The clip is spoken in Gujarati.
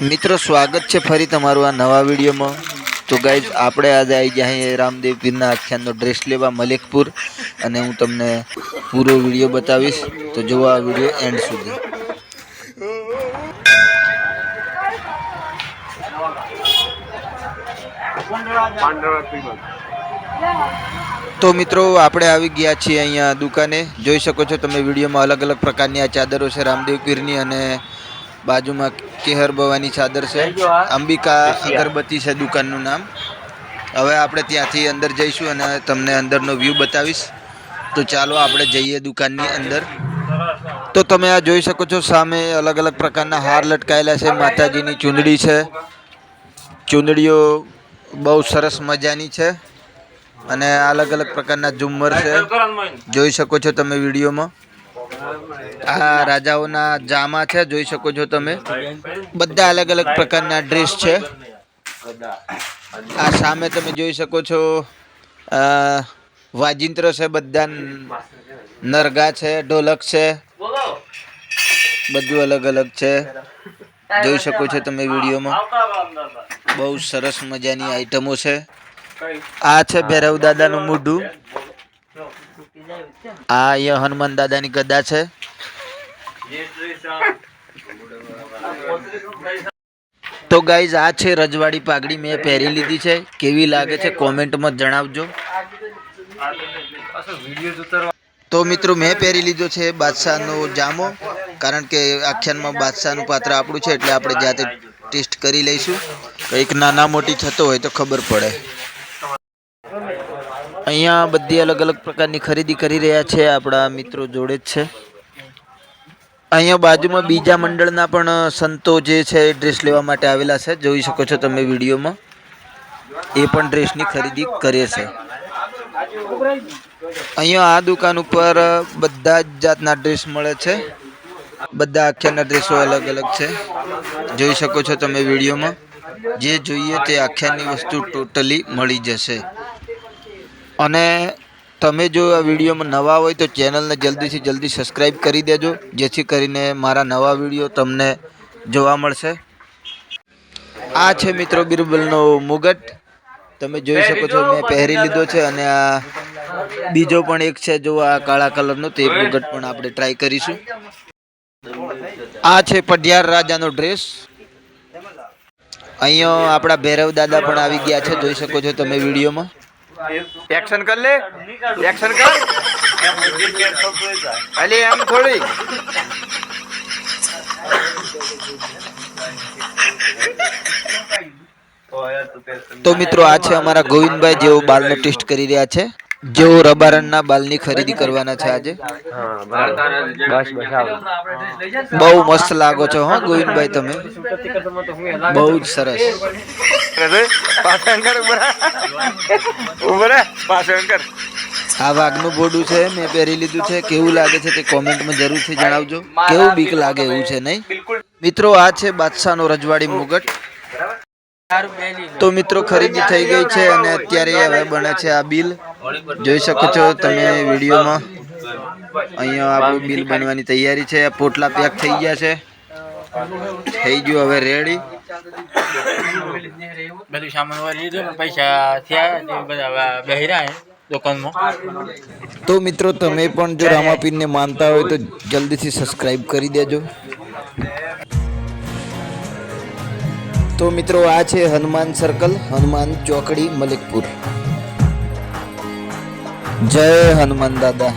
મિત્રો, સ્વાગત છે ફરી તમારું આ નવા વિડીયોમાં. તો ગાઈઝ આપણે આજે આવી ગયા અહીં રામદેવ પીરના આખ્યાનનો ડ્રેસ લેવા મલિકપુર અને હું તમને પૂરો વીડિયો બતાવીશ. તો જુઓ આ વીડિયો એન્ડ સુધી. તો મિત્રો, આપણે આવી ગયા છીએ અહીંયા દુકાને. જોઈ શકો છો તમે વિડીયોમાં અલગ અલગ પ્રકારની આ ચાદરો છે રામદેવ પીરની અને બાજુમાં કેહર બવાની ચાદર છે. અંબિકા અગરબત્તી છે દુકાનનું નામ. હવે આપણે ત્યાંથી અંદર જઈશું અને તમને અંદરનો વ્યૂ બતાવીશ. તો ચાલો આપણે જઈએ દુકાનની અંદર. તો તમે આ જોઈ શકો છો સામે અલગ અલગ પ્રકારના હાર લટકાયેલા છે. માતાજીની ચૂંદડી છે. ચૂંદડીઓ બહુ સરસ મજાની છે. અને અલગ અલગ પ્રકારના ઝુમ્મર છે. જોઈ શકો છો તમે વિડીયોમાં. આ રાજાઓના જામા છે, જોઈ શકો છો તમે. બધા અલગ અલગ પ્રકારના ડ્રેસ છે. આ સામે તમે જોઈ શકો છો વાજિંત્ર છે બધા નરગા છે, ઢોલક છે. બધું અલગ અલગ છે. જોઈ શકો છો તમે વિડીયોમાં. બહુ સરસ મજાની આઈટમો છે. આ છે ભૈરવ દાદાનું મોઢું. આ અહીંયા હનુમાન દાદાની ગદા છે. તો ગાઈઝ આ છે રજવાડી પાઘડી. મેં પહેરી લીધી છે. કેવી લાગે છે કોમેન્ટમાં જણાવજો. તો મિત્રો, મેં પહેરી લીધો છે બાદશાહનો જામો, કારણ કે આખ્યાનમાં બાદશાહનું પાત્ર આપણું છે, એટલે આપણે જાતે ટેસ્ટ કરી લઈશું. કંઈક નાના મોટી થતો હોય તો ખબર પડે. અહીંયા બધી અલગ અલગ પ્રકારની ખરીદી કરી રહ્યા છે આપણા મિત્રો જોડે જ છે. અહીંયા બાજુમાં બીજા મંડળના પણ સંતો જે છે ડ્રેસ લેવા માટે આવેલા છે. જોઈ શકો છો તમે વિડીયોમાં. એ પણ ડ્રેસની ખરીદી કરે છે. અહીંયા આ દુકાન ઉપર બધા જ જાતના ડ્રેસ મળે છે. બધા આખ્યાના ડ્રેસો અલગ અલગ છે. જોઈ શકો છો તમે વિડીયોમાં. જે જોઈએ તે આખ્યાનની વસ્તુ ટોટલી મળી જશે. અને તમે જો આ વિડીયોમાં નવા હોય તો ચેનલને જલ્દીથી જલ્દી સબસ્ક્રાઈબ કરી દેજો, જેથી કરીને મારા નવા વીડિયો તમને જોવા મળશે. આ છે મિત્રો બિરબલનો મુગટ. તમે જોઈ શકો છો, મેં પહેરી લીધો છે અને આ બીજો પણ એક છે, જો આ કાળા કલરનો, તે મુગટ પણ આપણે ટ્રાય કરીશું. આ છે પઢિયાર રાજાનો ડ્રેસ અહીંયા આપણા ભૈરવ દાદા પણ આવી ગયા છે, જોઈ શકો છો તમે વિડીયોમાં. એક્શન કર લે એક્શન કર અલી એમ થોડી તો મિત્રો, આ છે અમારા ગોવિંદભાઈ જેઓ બાળનો ટેસ્ટ કરી રહ્યા છે. જેઓ રબારણના બાલની ખરીદી કરવાના છે આજે. બહુ મસ્ત લાગો છો, હા, ગોવિંદભાઈ તમે. બહુ જ સરસ. આ વાઘનું બોડું છે, મેં પહેરી લીધું છે. કેવું લાગે છે તે કોમેન્ટમાં જરૂરથી જણાવજો. કેવું બીક લાગે એવું છે નહીં. મિત્રો, આ છે બાદશાહનો રજવાડી મુગટ. તો મિત્રો, ખરીદી થઈ ગઈ છે અને અત્યારે હવે બને છે આ બિલ. જોઈ શકો છો તમે વિડીયોમાં. અહીંયા આપણું બિલ બનવાની તૈયારી છે. પોટલા પેક થઈ ગયા છે. થઈ ગયું હવે રેડી બધું સામાન વાળી લીધું પૈસા થયા બધા બહેરા દુકાનમાં. તો મિત્રો તમે પણ જો રામાપીરને માનતા હોય તો જલ્દીથી સબસ્ક્રાઈબ કરી દેજો. તો મિત્રો આ છે હનુમાન સર્કલ હનુમાન ચોકડી મલિકપુર. જય હનુમાન દાદા.